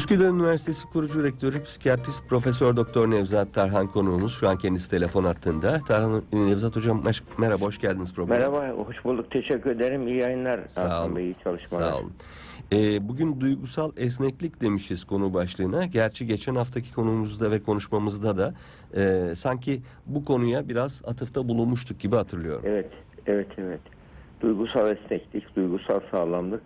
Üsküdar Üniversitesi kurucu rektörü psikiyatrist Profesör Doktor Nevzat Tarhan konuğumuz. Şu an kendisi telefon hattında. Tarhan Nevzat hocam merhaba hoş geldiniz programa. Merhaba, hoş bulduk. Teşekkür ederim. İyi yayınlar. Sağ olun. Bey, iyi çalışmalar. Sağ olun. Ee, bugün duygusal esneklik demişiz konu başlığına. Gerçi geçen haftaki konumuzda ve konuşmamızda da e, sanki bu konuya biraz atıfta bulunmuştuk gibi hatırlıyorum. Evet, evet, evet. Duygusal esneklik, duygusal sağlamlık,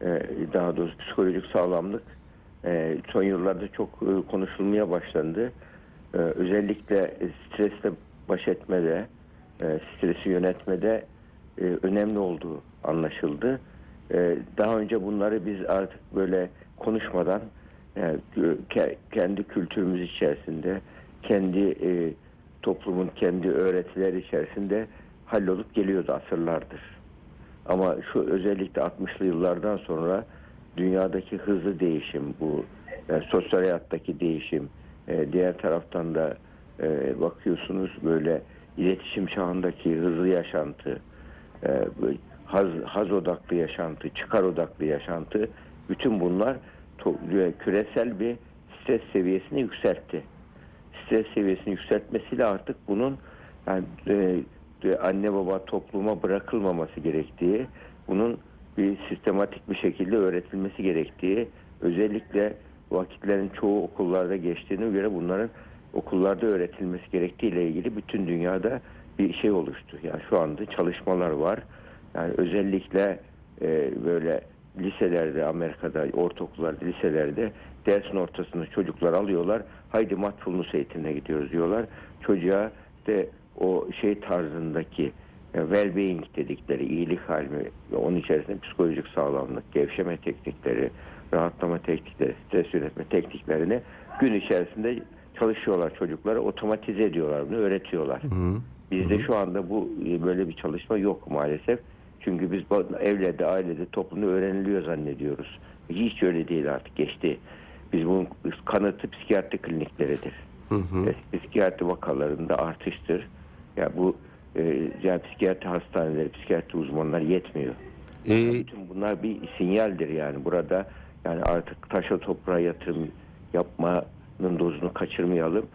e, daha doğrusu psikolojik sağlamlık e, son yıllarda çok e, konuşulmaya başlandı. E, Özellikle stresle baş etmede, e, stresi yönetmede e, önemli olduğu anlaşıldı. E, Daha önce bunları biz artık böyle konuşmadan ke- kendi kültürümüz içerisinde, kendi toplumun kendi öğretileri içerisinde hallolup geliyordu asırlardır. Ama şu özellikle 60'lı yıllardan sonra dünyadaki hızlı değişim, bu e, sosyal hayattaki değişim, e, diğer taraftan da e, bakıyorsunuz böyle iletişim çağındaki hızlı yaşantı, e, haz, haz odaklı yaşantı, çıkar odaklı yaşantı, bütün bunlar e, küresel bir stres seviyesini yükseltti. Stres seviyesini yükseltmesiyle artık bunun yani e, e, anne baba topluma bırakılmaması gerektiği, bunun bir sistematik bir şekilde öğretilmesi gerektiği, özellikle vakitlerin çoğu okullarda geçtiğine göre bunların okullarda öğretilmesi gerektiği ile ilgili bütün dünyada bir şey oluştu. Yani şu anda çalışmalar var. Yani özellikle e, böyle liselerde Amerika'da ortaokullarda liselerde dersin ortasında çocuklar alıyorlar. Haydi mindfulness eğitimine gidiyoruz diyorlar. Çocuğa de o şey tarzındaki well-being dedikleri iyilik hali ve onun içerisinde psikolojik sağlamlık, gevşeme teknikleri, rahatlama teknikleri, stres yönetme tekniklerini gün içerisinde çalışıyorlar çocuklara, otomatize ediyorlar bunu, öğretiyorlar. Hı. Bizde şu anda bu e, böyle bir çalışma yok maalesef. Çünkü biz bu- evlerde, ailede, toplumda öğreniliyor zannediyoruz. Hiç öyle değil artık geçti. Biz bunun kanıtı psikiyatri klinikleridir. Hı hı. E, Psikiyatri vakalarında artıştır. Ya bu e, yani psikiyatri hastaneleri, psikiyatri uzmanları yetmiyor. Ee, Bütün bunlar bir sinyaldir yani burada yani artık taşa toprağa yatırım yapmanın dozunu kaçırmayalım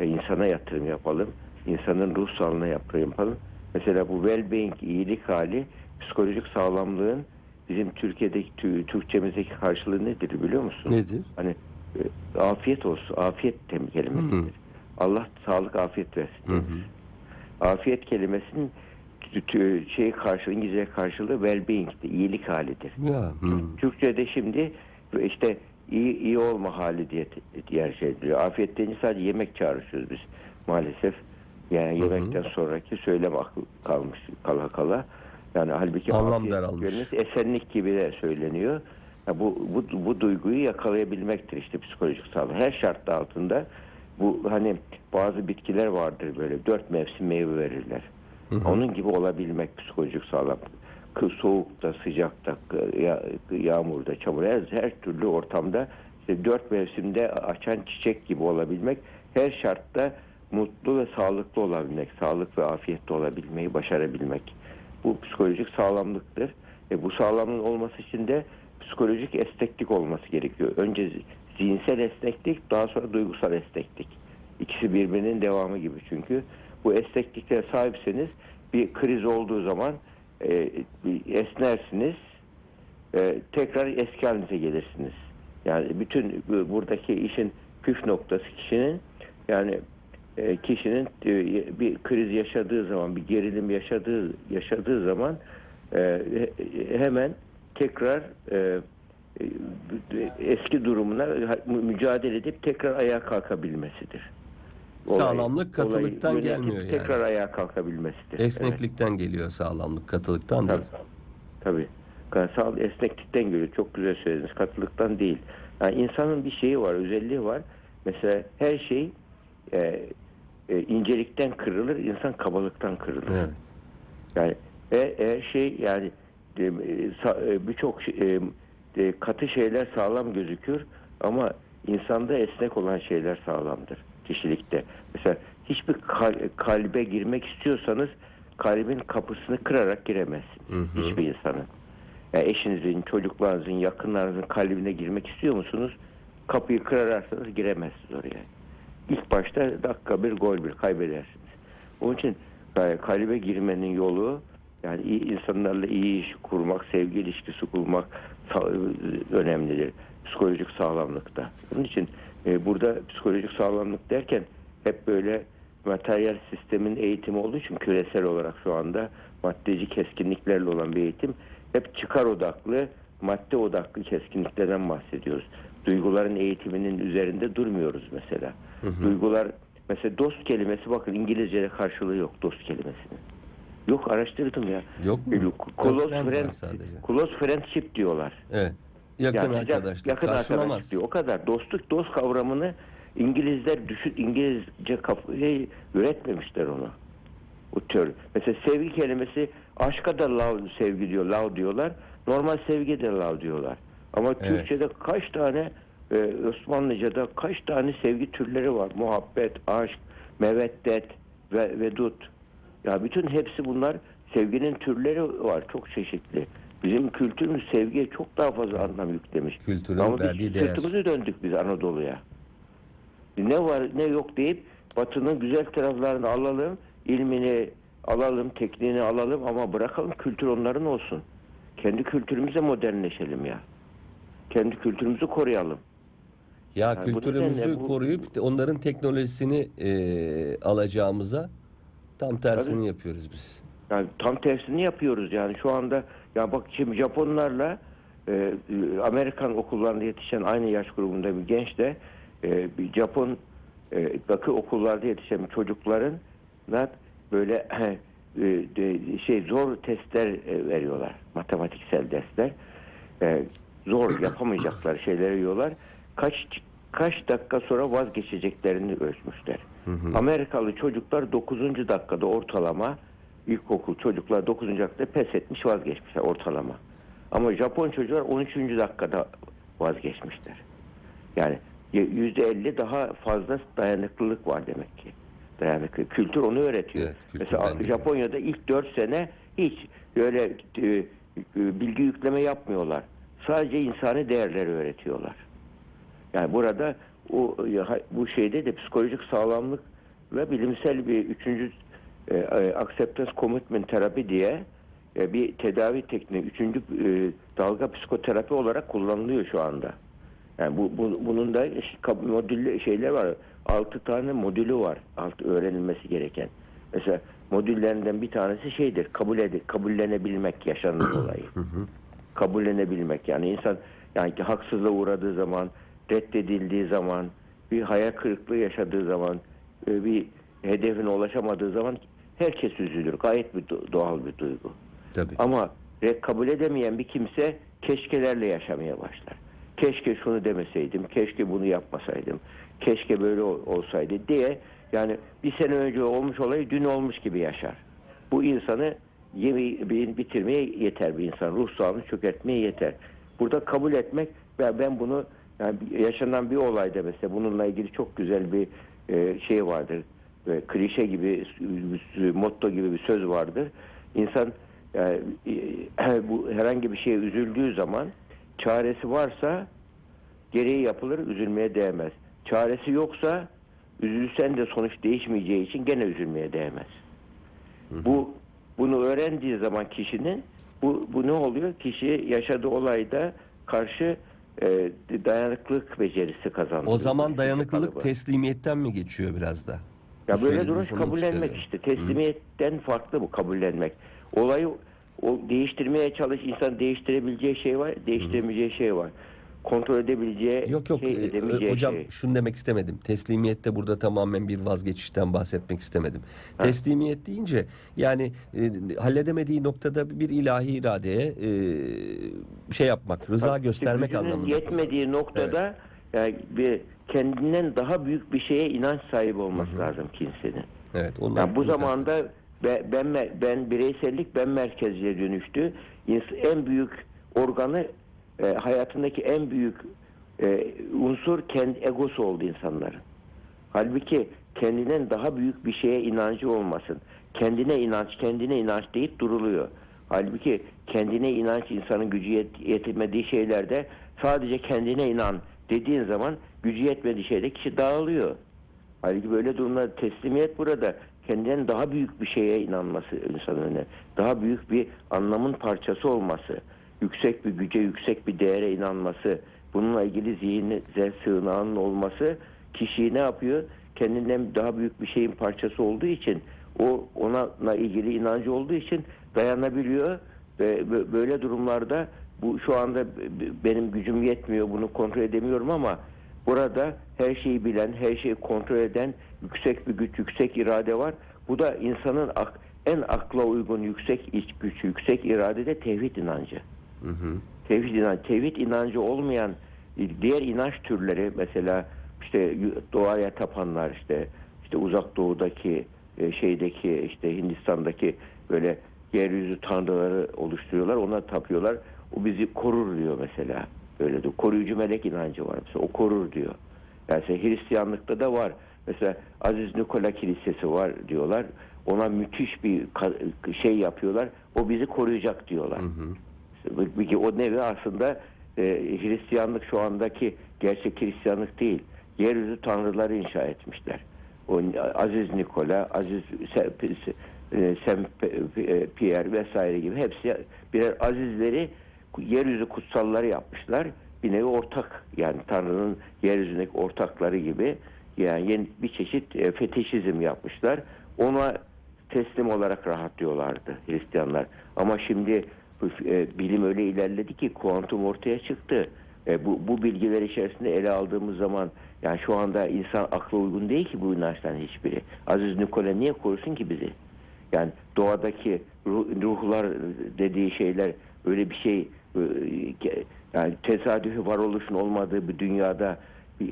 ve insana yatırım yapalım. İnsanın ruh sağlığına yatırım yapalım. Mesela bu well-being iyilik hali psikolojik sağlamlığın bizim Türkiye'deki tü- Türkçemizdeki karşılığı nedir biliyor musun? nedir? Hani e, afiyet olsun. Afiyet kelimesidir. Hı hı. Allah sağlık afiyet versin. Hı hı. Afiyet kelimesinin şey karşılığı İngilizce karşılığı well-being'dir. iyilik halidir. Ya, hı. Türkçe'de şimdi işte iyi, iyi olma hali diye diğer şey ediliyor. Afiyet deyince sadece yemek çağrışıyoruz biz maalesef. Yani Hı hı. yemekten sonraki söylem aklı kalmış kala kala. Yani halbuki Anlam daralmış. esenlik gibi de söyleniyor. Ya bu, bu, bu duyguyu yakalayabilmektir işte psikolojik sağlık. Her şartta altında bu hani bazı bitkiler vardır böyle dört mevsim meyve verirler. Hı hı. Onun gibi olabilmek psikolojik sağlam. Soğukta, sıcakta, ya- yağmurda, çamur her, her türlü ortamda işte dört mevsimde açan çiçek gibi olabilmek, her şartta mutlu ve sağlıklı olabilmek, sağlık ve afiyette olabilmeyi başarabilmek. Bu psikolojik sağlamlıktır. E bu sağlamlığın olması için de psikolojik esneklik olması gerekiyor. Önce zihinsel esneklik, daha sonra duygusal esneklik. İkisi birbirinin devamı gibi çünkü. Bu esnekliklere sahipseniz bir kriz olduğu zaman e, esnersiniz, e, tekrar eski halinize gelirsiniz. Yani bütün bu- buradaki işin püf noktası kişinin yani e, kişinin e, bir kriz yaşadığı zaman, bir gerilim yaşadığı yaşadığı zaman e, he- hemen tekrar e, eski durumuna mü- mücadele edip tekrar ayağa kalkabilmesidir. Sağlamlık katılıktan yönetip gelmiyor yani. Tekrar ayağa kalkabilmesidir. Evet. Esneklikten geliyor sağlamlık, katılıktan Tabii. değil. Tabii. Sağ esneklikten geliyor. Çok güzel söylediniz. Katılıktan değil. Yani insanın bir şeyi var, özelliği var. Mesela her şey e, e, incelikten kırılır, insan kabalıktan kırılır. Evet. Yani e, her şey yani e, e, birçok şey- e, katı şeyler sağlam gözükür ama insanda esnek olan şeyler sağlamdır kişilikte. Mesela hiçbir kal- kalbe girmek istiyorsanız kalbin kapısını kırarak. Hı hı. Hiçbir insanın. Yani eşinizin, çocuklarınızın, yakınlarınızın kalbine girmek istiyor musunuz? kapıyı kırarsanız giremezsiniz oraya. İlk başta dakika bir gol bir kaybedersiniz. Onun için e, kalbe girmenin yolu yani iyi insanlarla iyi iş kurmak, sevgi ilişkisi kurmak önemlidir. Psikolojik sağlamlıkta. Onun için e, burada psikolojik sağlamlık derken hep böyle materyal sistemin eğitimi olduğu için küresel olarak şu anda maddeci keskinliklerle olan bir eğitim hep çıkar odaklı, madde odaklı keskinliklerden bahsediyoruz. Duyguların eğitiminin üzerinde durmuyoruz mesela. Duygular mesela dost kelimesi bakın İngilizce'de karşılığı yok dost kelimesinin. Yok araştırdım ya. Yok mu? E, Close, Friend var friend, close friendship diyorlar. Evet. Yakın Yani arkadaşlık. Yakın arkadaşlık diyor. O kadar. Dostluk, dost kavramını İngilizler düşün, İngilizce kafayı üretmemişler onu. O tür. Mesela sevgi kelimesi aşka da love, sevgi diyor, love diyorlar. Normal sevgi de love diyorlar. Ama Evet. Türkçe'de kaç tane e, Osmanlıca'da kaç tane sevgi türleri var. Muhabbet, aşk, meveddet ve vedut. Ya bütün hepsi bunlar sevginin türleri var. Çok çeşitli. Bizim kültürümüz sevgiye çok daha fazla anlam yüklemiş. Kültürün Ama biz değer. sırtımızı döndük biz Anadolu'ya. Ne var ne yok deyip Batı'nın güzel taraflarını alalım, ilmini alalım, tekniğini alalım ama bırakalım kültür onların olsun. Kendi kültürümüze modernleşelim ya. Kendi kültürümüzü koruyalım. Ya Yani kültürümüzü bu- koruyup onların teknolojisini e, alacağımıza tam tersini Tabii. yapıyoruz biz. Yani tam tersini yapıyoruz yani şu anda ya bak şimdi Japonlarla e, Amerikan okullarında yetişen aynı yaş grubunda bir genç de e, bir Japon e, bakı okullarda yetişen çocukların da böyle e, de- şey zor testler e, veriyorlar. Matematiksel dersler. E, zor yapamayacaklar şeyleri yiyorlar. Kaç kaç dakika sonra vazgeçeceklerini ölçmüşler. Amerikalı çocuklar 9. dakikada ortalama ilkokul çocuklar 9. dakikada pes etmiş vazgeçmişler ortalama. Ama Japon çocuklar 13. dakikada vazgeçmişler. Yani %50 daha fazla dayanıklılık var demek ki. Dayanıklı. Kültür onu öğretiyor. Evet, kültürden Mesela. Japonya'da ilk 4 sene hiç böyle e, e, bilgi yükleme yapmıyorlar. Sadece insani değerleri öğretiyorlar. Yani burada o bu şeyde de psikolojik sağlamlık ve bilimsel bir üçüncü e, e, acceptance commitment terapi diye e, bir tedavi tekniği üçüncü e, dalga psikoterapi olarak kullanılıyor şu anda. Yani bu, bu- bunun da modüllü şeyler var. Altı tane modülü var. Alt öğrenilmesi gereken. Mesela modüllerinden bir tanesi şeydir. Kabul ed kabullenebilmek yaşanan olayı kabullenebilmek yani insan yani ki haksızlığa uğradığı zaman reddedildiği zaman bir hayal kırıklığı yaşadığı zaman e, bir hedefine ulaşamadığı zaman herkes üzülür gayet bir do- doğal bir duygu Tabii. ama kabul edemeyen bir kimse keşkelerle yaşamaya başlar keşke şunu demeseydim keşke bunu yapmasaydım keşke böyle ol- olsaydı diye yani bir sene önce olmuş olayı dün olmuş gibi yaşar bu insanı yemeği bi- bitirmeye yeter bir insan. Ruh sağlığını çökertmeye yeter. Burada kabul etmek ve ben bunu yani yaşanan bir olayda mesela bununla ilgili çok güzel bir e, şey vardır. Böyle klişe gibi, motto gibi bir söz vardır. İnsan yani, e, bu herhangi bir şeye üzüldüğü zaman çaresi varsa gereği yapılır, üzülmeye değmez. Çaresi yoksa üzülsen de sonuç değişmeyeceği için gene üzülmeye değmez. Bu bunu öğrendiği zaman kişinin bu, bu ne oluyor? Kişi yaşadığı olayda karşı e, dayanıklılık becerisi kazanıyor. O zaman dayanıklılık kalıbı. teslimiyetten mi geçiyor biraz da? Ya böyle duruş kabullenmek işte. Teslimiyetten farklı bu kabullenmek. Olayı o değiştirmeye çalış insan değiştirebileceği şey var, değiştiremeyeceği şey var. Kontrol edebileceği Yok yok şey, e, edemeyeceği hocam şey. şunu demek istemedim. Teslimiyette burada tamamen bir vazgeçişten bahsetmek istemedim. Teslimiyet deyince yani e, halledemediği noktada bir ilahi iradeye e, şey yapmak, rıza Tabii, göstermek anlamında. yetmediği noktada yani bir kendinden daha büyük bir şeye inanç sahibi olması lazım kimsenin. Evet, onlar Yani bu zamanda be- ben me- ben bireysellik ben merkezliğe dönüştü. En büyük organı e, hayatındaki en büyük e, unsur kendi egosu oldu insanların. Halbuki kendinden daha büyük bir şeye inancı olmasın. Kendine inanç, kendine inanç deyip duruluyor. Halbuki kendine inanç insanın gücü yet- yetemediği şeylerde sadece kendine inan dediğin zaman gücü yetmediği şeyde kişi dağılıyor. Halbuki böyle durumda teslimiyet burada kendinden daha büyük bir şeye inanması insanın önüne. Daha büyük bir anlamın parçası olması. Yüksek bir güce, yüksek bir değere inanması. Bununla ilgili zihnize sığınağının olması kişiyi ne yapıyor? Kendinden daha büyük bir şeyin parçası olduğu için o onunla ilgili inancı olduğu için dayanabiliyor ve bö- böyle durumlarda bu şu anda benim gücüm yetmiyor bunu kontrol edemiyorum ama burada her şeyi bilen, her şeyi kontrol eden yüksek bir güç, yüksek irade var. Bu da insanın en akla uygun yüksek iç güç, yüksek irade de tevhid inancı. Hı hı. Tevhid inancı, tevhid inancı olmayan diğer inanç türleri mesela işte doğaya tapanlar işte işte uzak doğudaki e, şeydeki işte Hindistan'daki böyle yeryüzü tanrıları oluşturuyorlar ona tapıyorlar. O bizi korur diyor mesela. Öyle diyor. Koruyucu melek inancı var mesela. O korur diyor. Yani Hristiyanlıkta da var. Mesela Aziz Nikola Kilisesi var diyorlar. Ona müthiş bir şey yapıyorlar. O bizi koruyacak diyorlar. Hı hı. O nevi aslında e, Hristiyanlık şu andaki gerçek Hristiyanlık değil. Yeryüzü tanrıları inşa etmişler. O Aziz Nikola, Aziz e, Saint P- Pierre vesaire gibi hepsi birer azizleri yeryüzü kutsalları yapmışlar. Bir nevi ortak yani Tanrı'nın yeryüzündeki ortakları gibi yani yeni bir çeşit e, fetişizm yapmışlar. Ona teslim olarak rahatlıyorlardı Hristiyanlar. Ama şimdi e, bilim öyle ilerledi ki kuantum ortaya çıktı. E, bu, bu bilgiler içerisinde ele aldığımız zaman yani şu anda insan akla uygun değil ki bu inançtan hiçbiri. Aziz Nikola niye korusun ki bizi? Yani doğadaki ruh- ruhlar dediği şeyler öyle bir şey e, yani tesadüfi varoluşun olmadığı bir dünyada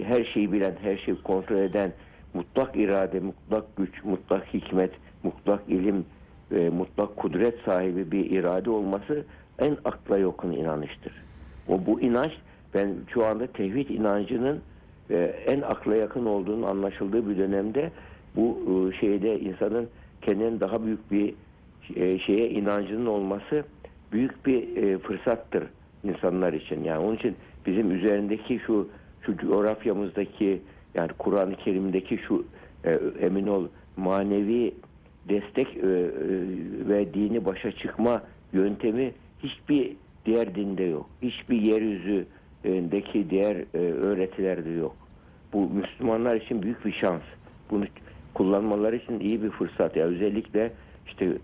her şeyi bilen, her şeyi kontrol eden mutlak irade, mutlak güç, mutlak hikmet, mutlak ilim, e, mutlak kudret sahibi bir irade olması en akla yakın inanıştır. O bu inanç ben şu anda tevhid inancının e, en akla yakın olduğunu anlaşıldığı bir dönemde bu e, şeyde insanın kendinin daha büyük bir e, şeye inancının olması büyük bir e, fırsattır insanlar için. Yani onun için bizim üzerindeki şu şu coğrafyamızdaki yani Kur'an-ı Kerim'deki şu e, emin ol manevi destek e, e, ve dini başa çıkma yöntemi hiçbir diğer dinde yok. Hiçbir yeryüzündeki diğer e, öğretilerde yok. Bu Müslümanlar için büyük bir şans. Bunu kullanmaları için iyi bir fırsat. Ya özellikle işte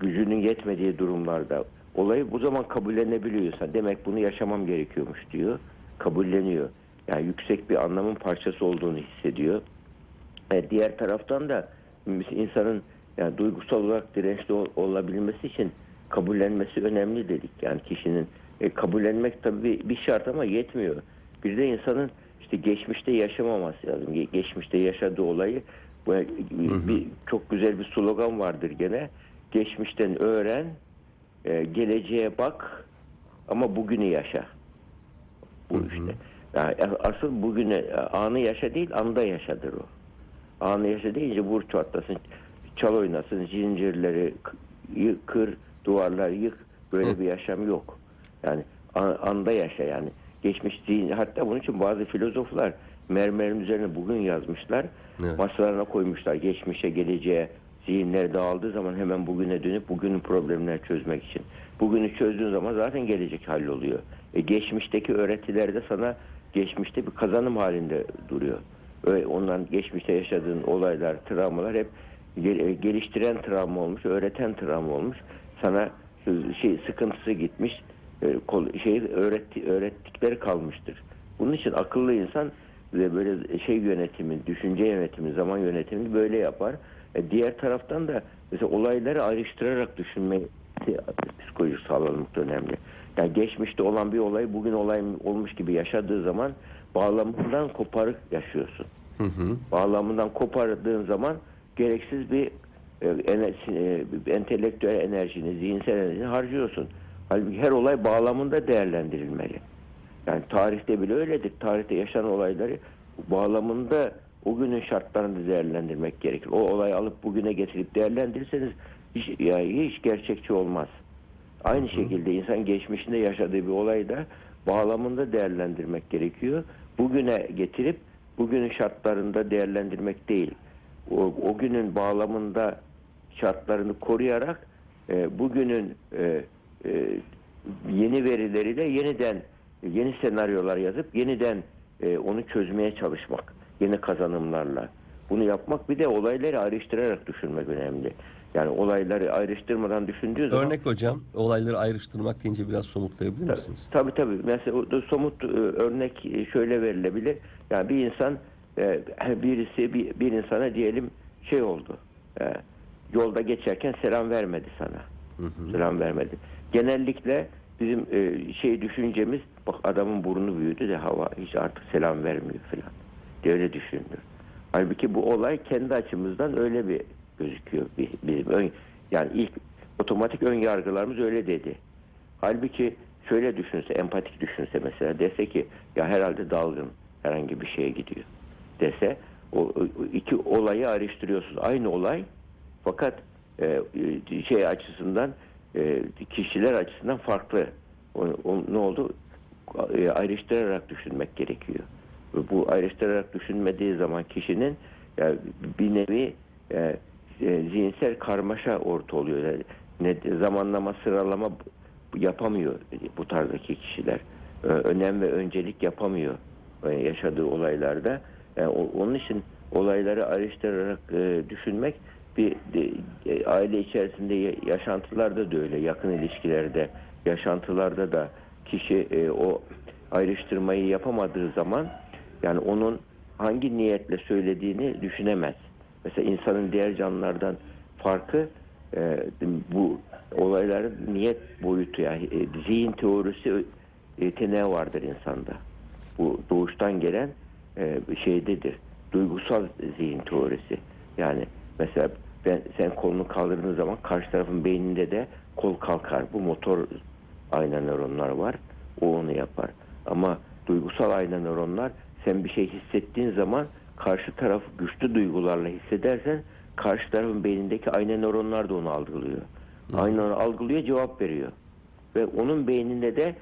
gücünün yetmediği durumlarda olayı bu zaman kabullenebiliyorsa demek bunu yaşamam gerekiyormuş diyor. Kabulleniyor. Yani yüksek bir anlamın parçası olduğunu hissediyor. E, diğer taraftan da insanın yani duygusal olarak dirençli ol- olabilmesi için kabullenmesi önemli dedik. Yani kişinin e, kabullenmek tabii bir, şart ama yetmiyor. Bir de insanın işte geçmişte yaşamaması lazım. Ge- Geçmişte yaşadığı olayı bu bir, çok güzel bir slogan vardır gene. Geçmişten öğren, e, geleceğe bak ama bugünü yaşa. Bu işte. Yani asıl bugünü e, anı yaşa değil, anda yaşadır o. Anı yaşa deyince vur çatlasın, çal oynasın, zincirleri yık, kır, duvarlar yık. Böyle Hı. bir yaşam yok. Yani an- anda yaşa yani. Geçmiş zihin, hatta bunun için bazı filozoflar mermerin üzerine bugün yazmışlar. Evet. Masalarına koymuşlar. Geçmişe, geleceğe zihinler dağıldığı zaman hemen bugüne dönüp bugünün problemlerini çözmek için. Bugünü çözdüğün zaman zaten gelecek halloluyor. E, geçmişteki öğretiler de sana geçmişte bir kazanım halinde duruyor. Öyle, ondan geçmişte yaşadığın olaylar, travmalar hep e, geliştiren travma olmuş, öğreten travma olmuş. Sana şey sıkıntısı gitmiş, e, şey öğretti, öğrettikleri kalmıştır. Bunun için akıllı insan ve böyle şey yönetimi, düşünce yönetimi, zaman yönetimini böyle yapar. E, diğer taraftan da mesela olayları ayrıştırarak düşünme psikolojik sağlamlık da önemli. Yani geçmişte olan bir olay bugün olay olmuş gibi yaşadığı zaman bağlamından koparık yaşıyorsun. Hı hı. Bağlamından kopardığın zaman gereksiz bir e, e, entelektüel enerjini, zihinsel enerjini harcıyorsun. Halbuki her olay bağlamında değerlendirilmeli. Yani tarihte bile öyledir. Tarihte yaşanan olayları bağlamında o günün şartlarını değerlendirmek gerekir. O olayı alıp bugüne getirip değerlendirirseniz hiç, yani hiç gerçekçi olmaz. Aynı şekilde insan geçmişinde yaşadığı bir olayı da bağlamında değerlendirmek gerekiyor. Bugüne getirip bugünün şartlarında değerlendirmek değil. O, o günün bağlamında şartlarını koruyarak e, bugünün e, e, yeni verileriyle yeniden yeni senaryolar yazıp yeniden e, onu çözmeye çalışmak. Yeni kazanımlarla. Bunu yapmak bir de olayları ayrıştırarak düşünmek önemli. Yani olayları ayrıştırmadan düşündüğü zaman Örnek hocam, olayları ayrıştırmak deyince biraz somutlayabilir misiniz? Tabii tabii. Mesela somut e, örnek e, şöyle verilebilir. Yani bir insan e, birisi bir, bir insana diyelim şey oldu. Yolda geçerken selam vermedi sana. Selam vermedi. Genellikle bizim şey düşüncemiz bak adamın burnu büyüdü de hava hiç artık selam vermiyor falan. diye öyle düşünülür. Halbuki bu olay kendi açımızdan öyle bir gözüküyor. Bizim ön, yani ilk otomatik ön yargılarımız öyle dedi. Halbuki şöyle düşünse, empatik düşünse mesela dese ki ya herhalde dalgın herhangi bir şeye gidiyor dese o, o iki olayı ayrıştırıyorsunuz. Aynı olay fakat e, e, şey açısından e, kişiler açısından farklı. O, o- ne oldu? E, ayrıştırarak düşünmek gerekiyor. Bu ayrıştırarak düşünmediği zaman kişinin yani bir nevi e, e, zihinsel karmaşa orta oluyor. Yani ne, zamanlama, sıralama yapamıyor bu tarzdaki kişiler. Önem ve öncelik yapamıyor e, yaşadığı olaylarda. Yani o- onun için olayları ayrıştırarak e, düşünmek bir e, aile içerisinde ya- yaşantılarda da öyle, yakın ilişkilerde, yaşantılarda da kişi e, o ayrıştırmayı yapamadığı zaman yani onun hangi niyetle söylediğini düşünemez. Mesela insanın diğer canlılardan farkı e, bu olayların niyet boyutu yani e, zihin teorisi yeteneği vardır insanda. Bu doğuştan gelen e, şeydedir. Duygusal zihin teorisi. Yani mesela ben sen kolunu kaldırdığın zaman karşı tarafın beyninde de kol kalkar. Bu motor ayna nöronlar var. O onu yapar. Ama duygusal ayna nöronlar sen bir şey hissettiğin zaman karşı tarafı güçlü duygularla hissedersen karşı tarafın beynindeki ayna nöronlar da onu algılıyor. Ayna onu algılıyor cevap veriyor. Ve onun beyninde de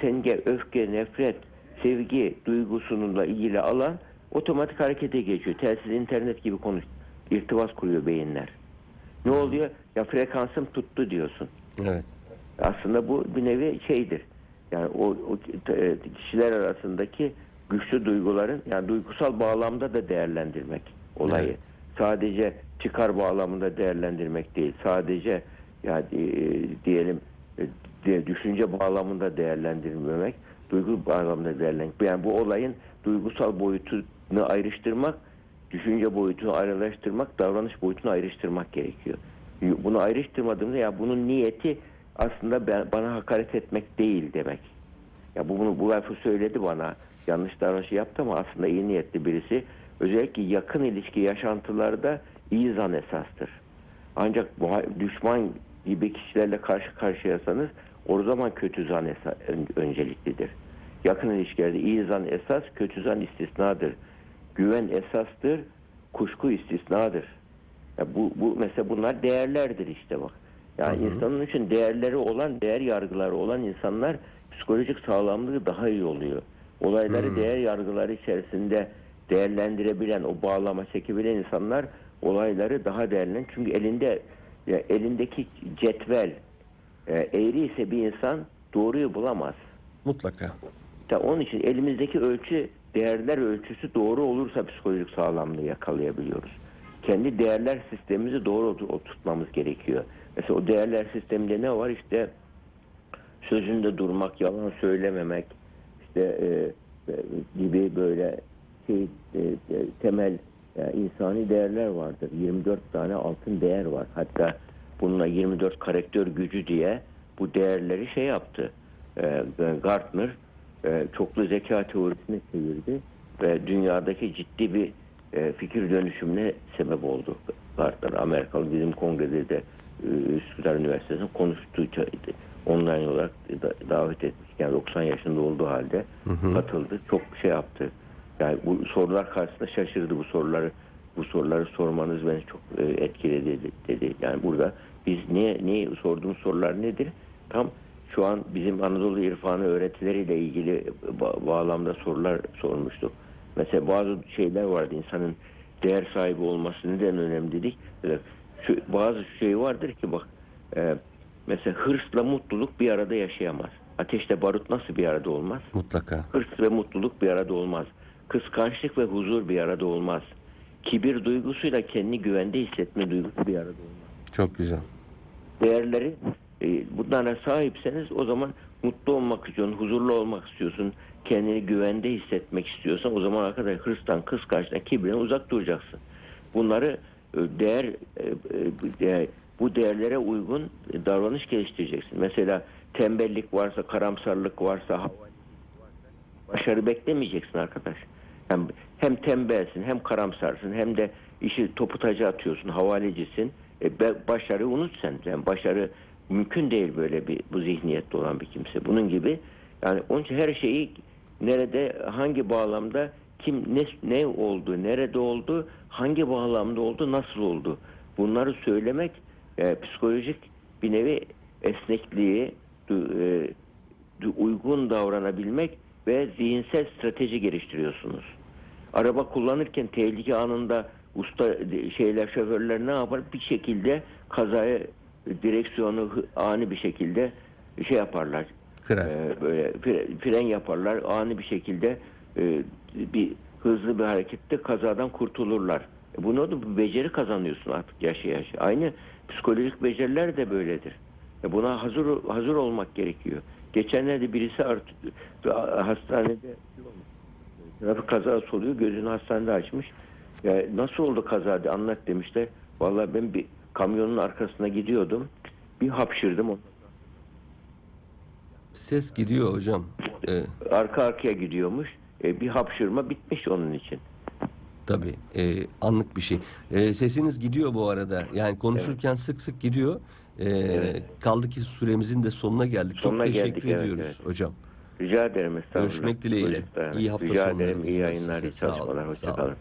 senge, öfke, nefret, sevgi duygusununla ilgili alan otomatik harekete geçiyor. Telsiz internet gibi konuş, irtibat kuruyor beyinler. Ne oluyor? Ya frekansım tuttu diyorsun. Evet. Aslında bu bir nevi şeydir. Yani o, o e, kişiler arasındaki güçlü duyguların yani duygusal bağlamda da değerlendirmek olayı. Evet. Sadece çıkar bağlamında değerlendirmek değil. Sadece yani e, diyelim e, düşünce bağlamında değerlendirmemek, duygu bağlamında değerlendirmek. Yani bu olayın duygusal boyutunu ayrıştırmak, düşünce boyutunu ayrıştırmak, davranış boyutunu ayrıştırmak gerekiyor. Bunu ayrıştırmadığımızda ya bunun niyeti aslında ben, bana hakaret etmek değil demek. Ya bu bunu bu lafı söyledi bana. Yanlış davranışı yaptı ama aslında iyi niyetli birisi. Özellikle yakın ilişki yaşantılarda iyi zan esastır. Ancak düşman gibi kişilerle karşı karşıyasanız o zaman kötü zan esa- ön- önceliklidir. Yakın ilişkilerde iyi zan esas, kötü zan istisnadır. Güven esastır, kuşku istisnadır. Ya bu, bu mesela bunlar değerlerdir işte bak. Yani insanın için değerleri olan, değer yargıları olan insanlar psikolojik sağlamlığı daha iyi oluyor. Olayları değer yargıları içerisinde değerlendirebilen, o bağlama çekebilen insanlar olayları daha değerlen. Çünkü elinde ya elindeki cetvel e, eğri ise bir insan doğruyu bulamaz. Mutlaka. Ya onun için elimizdeki ölçü değerler ölçüsü doğru olursa psikolojik sağlamlığı yakalayabiliyoruz. Kendi değerler sistemimizi doğru ot- oturtmamız gerekiyor. Mesela o değerler sisteminde ne var? İşte sözünde durmak, yalan söylememek, işte e, e, gibi böyle şey e, e, temel e, insani değerler vardır. 24 tane altın değer var. Hatta bununla 24 karakter gücü diye bu değerleri şey yaptı. E, Gartner e, çoklu zeka teorisine çevirdi ve dünyadaki ciddi bir e, fikir dönüşümüne sebep oldu. Gartner Amerikalı bizim kongrede de e, Üsküdar Üniversitesi'nde konuştuğu online olarak da- davet ettik. Yani 90 yaşında olduğu halde katıldı. Çok şey yaptı. Yani bu sorular karşısında şaşırdı bu soruları. Bu soruları sormanız beni çok e, etkiledi dedi. Yani burada biz niye niye sorduğumuz sorular nedir? Tam şu an bizim Anadolu İrfanı öğretileriyle ilgili ba- bağlamda sorular sormuştuk. Mesela bazı şeyler vardı insanın değer sahibi olması neden önemli dedik. Şu, bazı şey vardır ki bak e, mesela hırsla mutluluk bir arada yaşayamaz. Ateşle barut nasıl bir arada olmaz? Mutlaka. Hırs ve mutluluk bir arada olmaz. Kıskançlık ve huzur bir arada olmaz. Kibir duygusuyla kendini güvende hissetme duygusu bir arada olmaz. Çok güzel. Değerleri e, bunlara sahipseniz o zaman mutlu olmak istiyorsun, huzurlu olmak istiyorsun, kendini güvende hissetmek istiyorsan o zaman arkadaş hırstan, kıskançlıktan, kibirden uzak duracaksın. Bunları e, değer değer- bu değerlere uygun davranış geliştireceksin. Mesela tembellik varsa, karamsarlık varsa başarı beklemeyeceksin arkadaş. Hem, hem tembelsin, hem karamsarsın, hem de işi topu taca atıyorsun, havalecisin. E, be- başarı unut sen. Yani başarı mümkün değil böyle bir bu zihniyette olan bir kimse. Bunun gibi yani onun için her şeyi nerede, hangi bağlamda kim ne ne oldu, nerede oldu, hangi bağlamda oldu, nasıl oldu? Bunları söylemek e, psikolojik bir nevi esnekliği, du- e, du- uygun davranabilmek ve zihinsel strateji geliştiriyorsunuz. Araba kullanırken tehlike anında usta şeyler şoförler ne yapar? Bir şekilde kazaya direksiyonu ani bir şekilde şey yaparlar. Kırar. Ee, böyle fre- fren yaparlar. Ani bir şekilde e, bir hızlı bir harekette kazadan kurtulurlar. E Bunu da beceri kazanıyorsun artık yaşa yaşa. Aynı psikolojik beceriler de böyledir. E Buna hazır hazır olmak gerekiyor. Geçenlerde birisi art, hastanede trafik kazası oluyor. Gözünü hastanede açmış. Ya nasıl oldu kaza diye anlat demişler. Vallahi ben bir kamyonun arkasına gidiyordum. Bir hapşırdım. Ses gidiyor hocam. Ee, Arka arkaya gidiyormuş. E, bir hapşırma bitmiş onun için. Tabii. Ee, anlık bir şey. Ee, sesiniz gidiyor bu arada. Yani konuşurken sık sık gidiyor. Ee, Evet. Kaldı ki süremizin de sonuna geldik. Sonuna Çok teşekkür geldik, evet, ediyoruz evet. hocam. Rica ederim. Görüşmek dileğiyle. Buyurun, İyi hafta Rica sonları ederim. iyi yayınlar, iyi çalışmalar. Hoşçakalın.